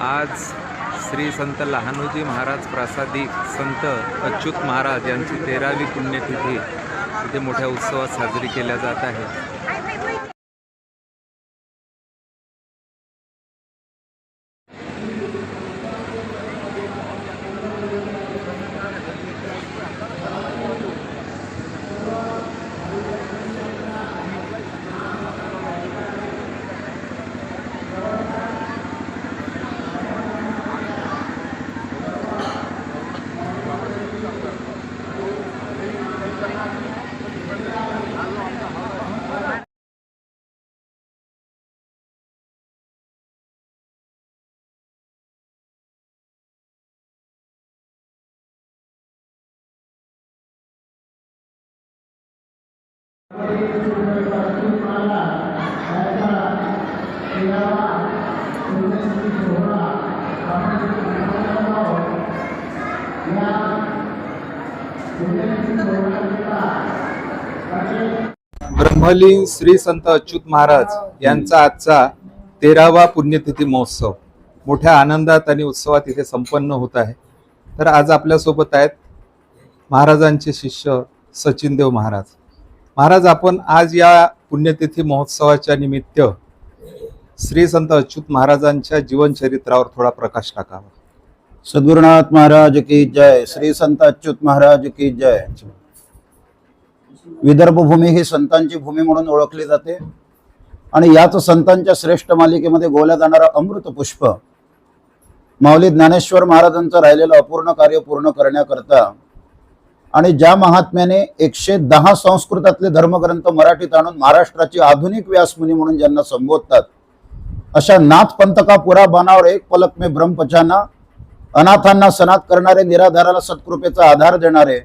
आज श्री संत लहानोजी महाराज प्रासादिक संत अच्युत महाराज यांची तेरावी पुण्यतिथी इथे मोठ्या उत्सवात साजरी केल्या जात आहे. ब्रह्मलीन श्री संत अच्युत महाराज यांचा आजचा तेरावा पुण्यतिथी महोत्सव. मोठ्या आनंदात आणि उत्सवात इथे संपन्न होत आहे. तर आज आपल्यासोबत आहेत महाराजांचे शिष्य सचिनदेव महाराज. महाराज आपण आज या पुण्यतिथी महोत्सवाच्या निमित्त श्री संत अच्युत महाराजांच्या जीवनचरित्रावर थोडा प्रकाश टाकावा. सद्गुरुनाथ महाराज की जय श्री संत अच्युत महाराज की जय. विदर्भ भूमी ही संतांची भूमी म्हणून ओळखली जाते. आणि याच संतांच्या श्रेष्ठ मालिकेमध्ये गोल्या जाणारा अमृत पुष्प माऊली ज्ञानेश्वर महाराजांचं राहिलेलं अपूर्ण कार्य पूर्ण करण्याकरता आणि ज्या महात्म्याने एकशे दहा संस्कृतातले धर्मग्रंथ मराठीत आणून महाराष्ट्राची आधुनिक व्यासमुनी म्हणून ज्यांना संबोधतात अशा नाथ पंथका पुरा बनावर एक पलक मे ब्रह्मपचाना अनाथांना सनात करणारे निराधाराला सत्कृपेचा आधार देणारे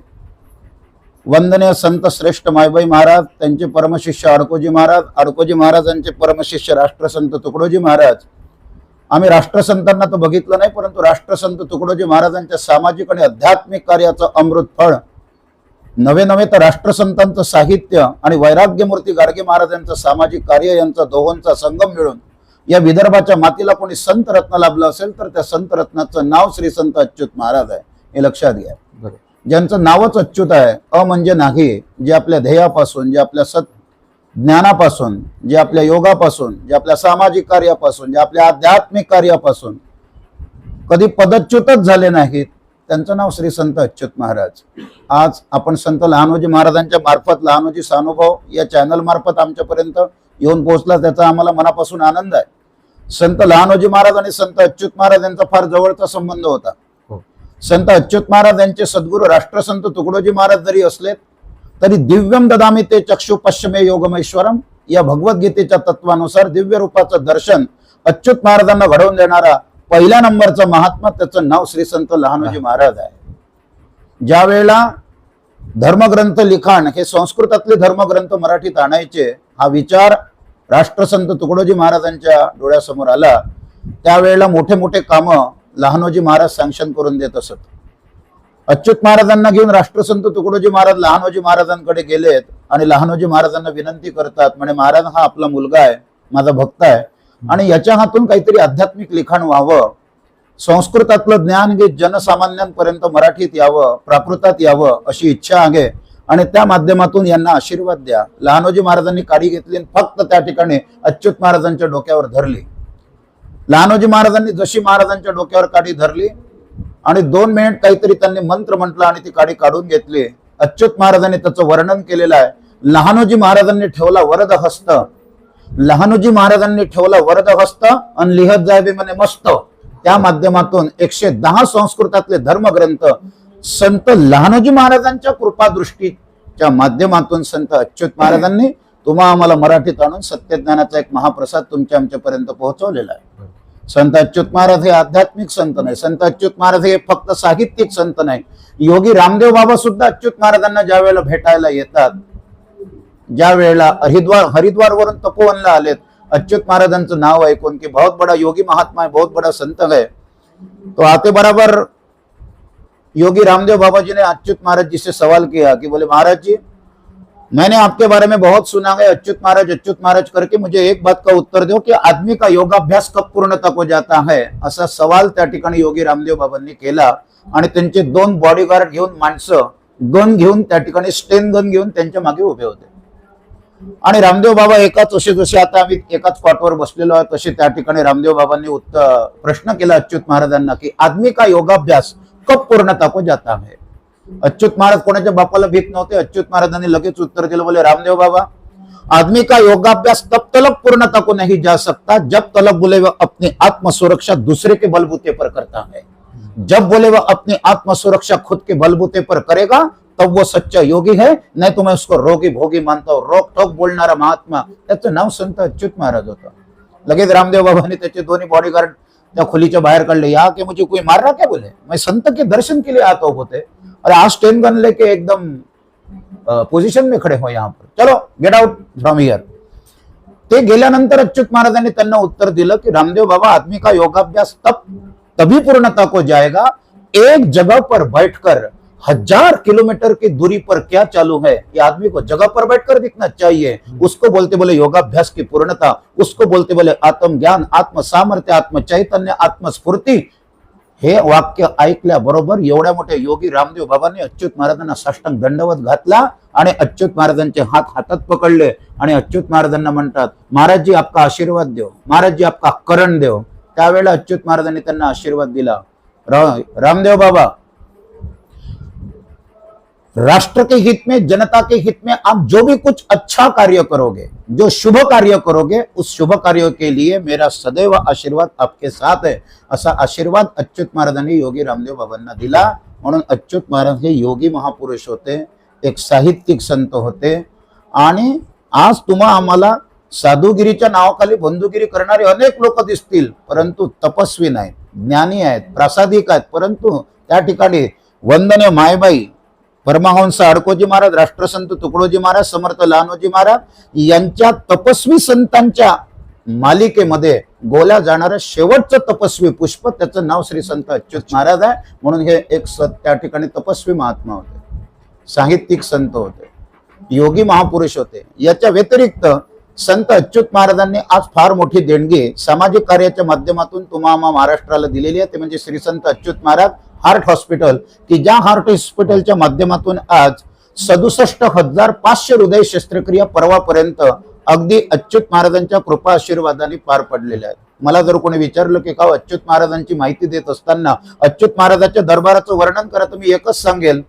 वंदनीय संत श्रेष्ठ मायबाई महाराज त्यांचे परमशिष्य अडकोजी महाराज अडकोजी महाराजांचे परमशिष्य राष्ट्रसंत तुकडोजी महाराज. आम्ही राष्ट्रसंतांना तर बघितलं नाही परंतु राष्ट्रसंत तुकडोजी महाराजांच्या सामाजिक आणि आध्यात्मिक कार्याचं अमृत फळ नवे नवे तर राष्ट्रसंतांचं साहित्य आणि वैराग्यमूर्ती गाडगे महाराजांचं सामाजिक कार्य यांचा दोहोंचा संगम मिळून या विदर्भाच्या मातीला कोणी संत रत्न लाभलं असेल तर त्या संत रत्नाचं नाव श्री संत अच्युत महाराज आहे हे लक्षात घ्या. ज्यांचं नावच अच्युत आहे अ म्हणजे नाही जे आपल्या ध्येयापासून जे आपल्या सत ज्ञानापासून जे आपल्या योगापासून जे आपल्या सामाजिक कार्यापासून जे आपल्या आध्यात्मिक कार्यापासून कधी पदच्युतच झाले नाहीत त्यांचं नाव श्री संत अच्युत महाराज. आज आपण संत लहानोजी महाराजांच्या मार्फत लहानोजी सानुभव या चॅनल मार्फत आमच्यापर्यंत येऊन पोहोचला त्याचा आम्हाला मनापासून आनंद आहे. संत लहानोजी महाराज आणि संत अच्युत महाराज यांचा फार जवळचा संबंध होता. हो. संत अच्युत महाराज यांचे सद्गुरू राष्ट्रसंत तुकडोजी महाराज जरी असलेत तरी दिव्यम ददामी ते चक्षु पश्चिमे योगमेश्वरम या भगवद्गीतेच्या तत्वानुसार दिव्य रूपाचं दर्शन अच्युत महाराजांना घडवून देणारा पहिल्या नंबरचं महात्मा त्याचं नाव श्री संत लहानोजी महाराज आहे. ज्या वेळेला धर्मग्रंथ लिखाण हे संस्कृतातले धर्मग्रंथ मराठीत आणायचे हा विचार राष्ट्रसंत तुकडोजी महाराजांच्या डोळ्यासमोर आला. त्यावेळेला मोठे मोठे कामं लहानोजी महाराज सँक्शन करून देत असत. अच्युत महाराजांना घेऊन राष्ट्रसंत तुकडोजी महाराज लहानोजी महाराजांकडे गेलेत आणि लहानोजी महाराजांना विनंती करतात म्हणे महाराज हा आपला मुलगा आहे माझा भक्त आहे. आणि याच्या हातून काहीतरी आध्यात्मिक लिखाण व्हावं. संस्कृतातलं ज्ञान हे जनसामान्यांपर्यंत मराठीत यावं प्राकृतात यावं अशी इच्छा आहे. आणि त्या माध्यमातून यांना आशीर्वाद द्या. लहानोजी महाराजांनी काडी घेतली आणि फक्त त्या ठिकाणी अच्युत महाराजांच्या डोक्यावर धरली. लहानोजी महाराजांनी जशी महाराजांच्या डोक्यावर काडी धरली आणि दोन मिनिट काहीतरी त्यांनी मंत्र म्हटलं आणि ती काडी काढून घेतली. अच्युत महाराजांनी त्याचं वर्णन केलेलं आहे. लहानोजी महाराजांनी ठेवला वरद हस्त लहानोजी महाराजांनी ठेवला वरद हस्त आणि लिहत जावे म्हणे मस्त. त्या माध्यमातून एकशे दहा संस्कृतातले धर्मग्रंथ संत लहानोजी महाराजांच्या कृपादृष्टीच्या माध्यमातून संत अच्युत महाराजांनी तुम्हा आम्हाला मराठीत आणून सत्यज्ञानाचा एक महाप्रसाद तुमच्या आमच्यापर्यंत पोहोचवलेला आहे. संत अच्युत महाराज हे आध्यात्मिक संत नाही. संत अच्युत महाराज हे फक्त साहित्यिक संत नाही. योगी रामदेव बाबा सुद्धा अच्युत महाराजांना ज्या वेळेला भेटायला येतात ज्या वेळेला हरिद्वार हरिद्वारवरून तपोवनला आलेत अच्युत महाराजांचं नाव ऐकून की बहुत बड़ा योगी महात्मा आहे बहुत बड़ा संत आहे तो आते बराबर योगी रामदेव बाबा जी ने अच्युत महाराज जी से सवाल किया कि बोले महाराज जी मैंने आपके बारे में बहुत सुना है अच्युत महाराज अच्युत महाराज करके मुझे एक बात का उत्तर दो कि आदमी का योगाभ्यास कब पूर्णता हो जाता है? असा सवाल त्या ठिकाणी योगी रामदेव बाबांनी केला आणि त्यांचे दोन बॉडीगार्ड घेऊन माणसं गन घेऊन त्या ठिकाणी स्टेन गन घेऊन त्यांच्या मागे उभे होते. आणि रामदेव बाबा एकाच असे जसे आता आम्ही एकाच कॉटवर बसलेलो आहोत तसे त्या ठिकाणी रामदेव बाबांनी उत्तर प्रश्न केला अच्युत महाराजांना की आदमी का योगाभ्यास कब पूर्णता को जाता है? अच्युत महाराज कोणाच्या बापाला भीत नव्हते? अच्युत महाराजांनी लगेच उत्तर दिलं बोले रामदेव बाबा आदमी का योगाभ्यास तब तलक पूर्णता को नहीं जा सकता जब तलक बोले वह अपनी आत्मसुरक्षा दूसरे के बलबूते पर करता है। जब बोले वह अपनी आत्म सुरक्षा खुद के बलबूते पर करेगा, तब वो सच्चा योगी है। नाही तो मैं उसको रोगी भोगी मानता हूँ। रोक ठोक बोलणारा महात्मा। त्याचं नाव संत अच्युत महाराज होतं लगेच रामदेव बाबांनी त्याचे दोन्ही त्या खोलीच्या बाहेर काढले या के मुझे कोई मार रहा क्या बोले? मैं संत के दर्शन के लिए आता हूँ होते और आज टेन गन लेके एकदम पोजीशन में खड़े हो यहाँ पर। चलो गेट आउट फ्रॉम हियर ते गेल्यानंतर अच्युत महाराजांनी त्यांना उत्तर दिलं की रामदेव बाबा आदमी का योगाभ्यास तब तभी पूर्णता को जाएगा। एक जगह पर बैठकर हजार किलोमीटर की दूरी पर क्या चालू है? ये आदमी को जगह पर बैठकर दिखना चाहिए। उसको बोलते बोले योगाभ्यास की पूर्णता उसको बोलते बोले आत्म ज्ञान आत्म सामर्थ्य आत्म चैतन्य आत्मस्फूर्ती। हे वाक्य ऐकल्याबरोबर एवढ्या मोठ्या योगी रामदेव बाबांनी अच्युत महाराजांना साष्टांग दंडवत घातला आणि अच्युत महाराजांचे हात हातात पकडले आणि अच्युत महाराजांना म्हणतात महाराजजी आपका आशीर्वाद देव महाराजजी आपका करण देव. त्यावेळेला अच्युत महाराजांनी त्यांना आशीर्वाद दिला. रामदेव बाबा, राष्ट्र के हित में, जनता के हित में आप जो भी कुछ अच्छा कार्य करोगे, जो शुभ कार्य करोगे, उस शुभ कार्य के लिए मेरा सदैव आशीर्वाद आपके साथ है. असा आशीर्वाद अच्युत महाराजांनी योगी रामदेव बाबांना दिला. म्हणून अच्युत महाराज हे योगी महापुरुष होते, एक साहित्यिक संत होते. आणि आज तुम्हा आम्हाला साधुगिरीच्या नावाखाली बंधुगिरी करणारे अनेक लोक दिसतील परंतु तपस्वी नाहीत ज्ञानी आहेत प्रासादिक आहेत परंतु त्या ठिकाणी वंदने मायबाई परमहंस अडकोजी महाराज राष्ट्रसंत तुकडोजी महाराज समर्थ लहानोजी महाराज यांच्या तपस्वी संतांच्या मालिकेमध्ये गोल्या जाणारं शेवटचं तपस्वी पुष्प त्याचं नाव श्री संत अच्युत महाराज आहे. म्हणून हे एक सत त्या ठिकाणी तपस्वी महात्मा होते. साहित्यिक संत होते. योगी महापुरुष होते. याच्या व्यतिरिक्त संत अच्युत महाराजांनी आज फार मोठी देणगी सामाजिक कार्याच्या माध्यमातून तुम्हा आम्हा महाराष्ट्राला दिलेली आहे. ते म्हणजे श्री संत अच्युत महाराज हार्ट हॉस्पिटल की ज्या हार्ट हॉस्पिटलच्या माध्यमातून आज सदुसष्ट हजार पाचशे हृदय शस्त्रक्रिया परवापर्यंत अगदी अच्युत महाराजांच्या कृपा आशीर्वादाने पार पडलेल्या आहेत. मला जर कोणी विचारलं की का हो, अच्युत महाराजांची माहिती देत असताना अच्युत महाराजांच्या दरबाराचं वर्णन करा तर मी एकच सांगेल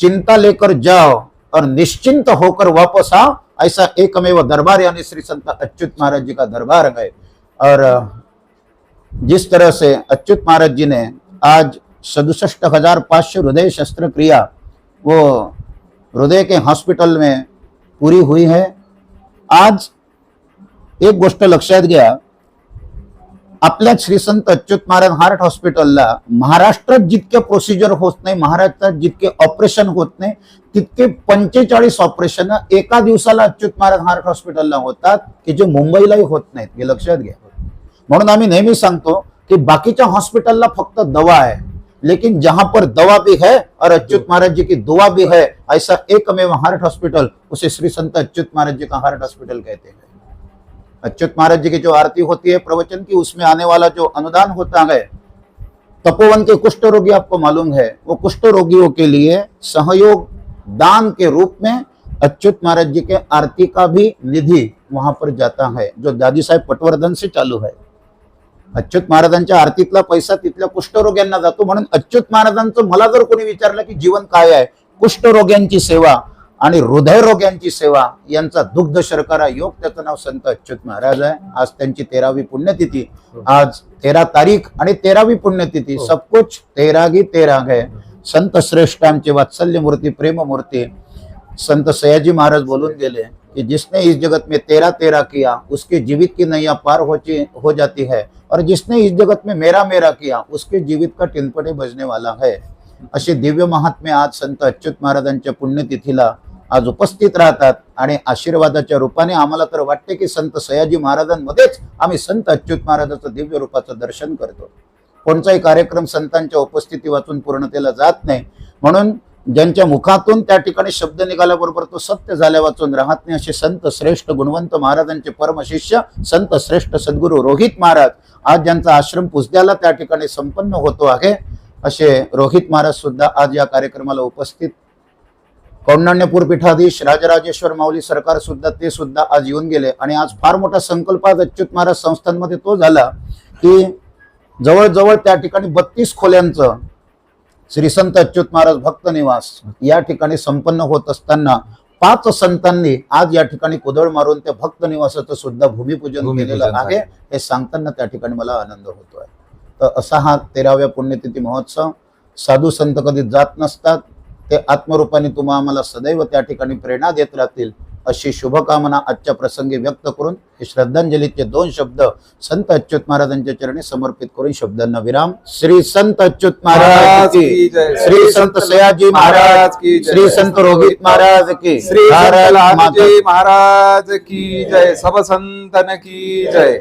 चिंता लेकर जाओ और निश्चिंत होकर वापस आओ ऐसा एकमेव दरबार, यानी श्री संत अच्युत महाराज जी का दरबार है। और जिस तरह से अच्युत महाराज जी ने आज सदुसठ हज़ार पाँच हृदय शस्त्र क्रिया वो हृदय के हॉस्पिटल में पूरी हुई है। आज एक गोष्ट लक्षात घ्या आपल्या श्री संत अच्युत महाराज हार्ट हॉस्पिटलला महाराष्ट्रात जितके प्रोसिजर होत नाही महाराष्ट्रात जितके ऑपरेशन होत नाही तितके पंचेचाळीस ऑपरेशन एका दिवसाला अच्युत महाराज हार्ट हॉस्पिटलला होतात की जे मुंबईलाही होत नाहीत हे लक्षात घ्या. म्हणून आम्ही नेहमी सांगतो की बाकीच्या हॉस्पिटलला फक्त दवा आहे लेकिन जहां पर दवा भी है और अच्युत महाराज जी की दुआ भी है ऐसा एकमेव हार्ट हॉस्पिटल उसे श्री संत अच्युत महाराज जी का हार्ट हॉस्पिटल कहते हैं। अच्युत महाराज जी की जो आरती होती है, प्रवचन की, उसमें आने वाला जो अनुदान होता है, तपोवन के कुष्ठ रोगी आपको मालूम है, वो कुष्ठ रोगियों के लिए सहयोग, दान के रूप में अच्युत महाराज जी के आरती का भी निधि वहाँ पर जाता है, जो दादी साहेब पटवर्धन से चालू है। अच्युत महाराजांच्या आरतीतला पैसा तिथल्या कुष्ठरोग्यांना जातो अच्युत महाराजांचं मला जर कोणी विचारलं की जीवन काय आहे सेवा आणि हृदयरोग्यांची सेवा यांचा दुग्ध शर्करा योग त्याचं नाव संत अच्युत महाराज आहे. आज त्यांची तेरावी पुण्यतिथी. आज तेरा तारीख आणि तेरावी पुण्यतिथी. हो. सब कुछ तेरागी तेरा है. संत श्रेष्ठांचे वात्सल्य मूर्ती प्रेम मूर्ती. संत सयाजी महाराज बोलून गेले कि जिसने इस जगत में तेरा तेरा किया उसके जीवित की नैया पार हो हो जाती है. और जिसने इस जगत में मेरा मेरा किया उसके जीवित का टिनपटे बजने वाला है. असे दिव्य महात्मे आज संत अच्युत महाराजांच्या पुण्यतिथीला आज उपस्थित राहतात आणि आशीर्वादाच्या रूपाने आम्हाला तर वाटते की संत सयाजी महाराजांमध्येच आम्ही संत अच्युत महाराजाचं दिव्य रूपाचं दर्शन करतो. कोणताही कार्यक्रम संतांच्या उपस्थिती वाचून पूर्णतेला जात नाही. म्हणून ज्यांच्या मुखातून त्या ठिकाणी शब्द निघाल्याबरोबर तो सत्य झाल्या वाचून राहत नाही असे संत श्रेष्ठ गुणवंत महाराजांचे परमशिष्य संत श्रेष्ठ सद्गुरू रोहित महाराज आज ज्यांचा आश्रम पुजद्याला त्या ठिकाणी संपन्न होतो आहे असे रोहित महाराज सुद्धा आज या कार्यक्रमाला उपस्थित कौंडण्यपूर पीठाधीश राजराजेश्वर माऊली सरकार सुद्धा ते सुद्धा आज येऊन गेले. आणि आज फार मोठा संकल्प आज अच्युत महाराज संस्थांमध्ये तो झाला की जवळजवळ त्या ठिकाणी बत्तीस खोल्यांचं श्री संत अच्युत महाराज भक्त निवास या ठिकाणी संपन्न होत असताना पाच संतांनी आज या ठिकाणी कुदळ मारून त्या भक्त निवासाचं सुद्धा भूमिपूजन केलेलं आहे. हे सांगताना त्या ठिकाणी मला आनंद होतोय. तर असा हा तेराव्या पुण्यतिथी महोत्सव. साधू संत कधी जात नसतात. ते आत्मरूपाने तुम्हा आम्हाला सदैव त्या ठिकाणी प्रेरणा देत राहतील अशी शुभकामना आजच्या प्रसंगी व्यक्त करून हे श्रद्धांजलीचे दोन शब्द संत अच्युत महाराजांच्या चरणी समर्पित करून शब्दांना विराम. श्री संत अच्युत महाराज की श्री संत सयाजी महाराज की. श्री संत रोहित महाराज की श्री महाराज की जय. सब संतन की जय.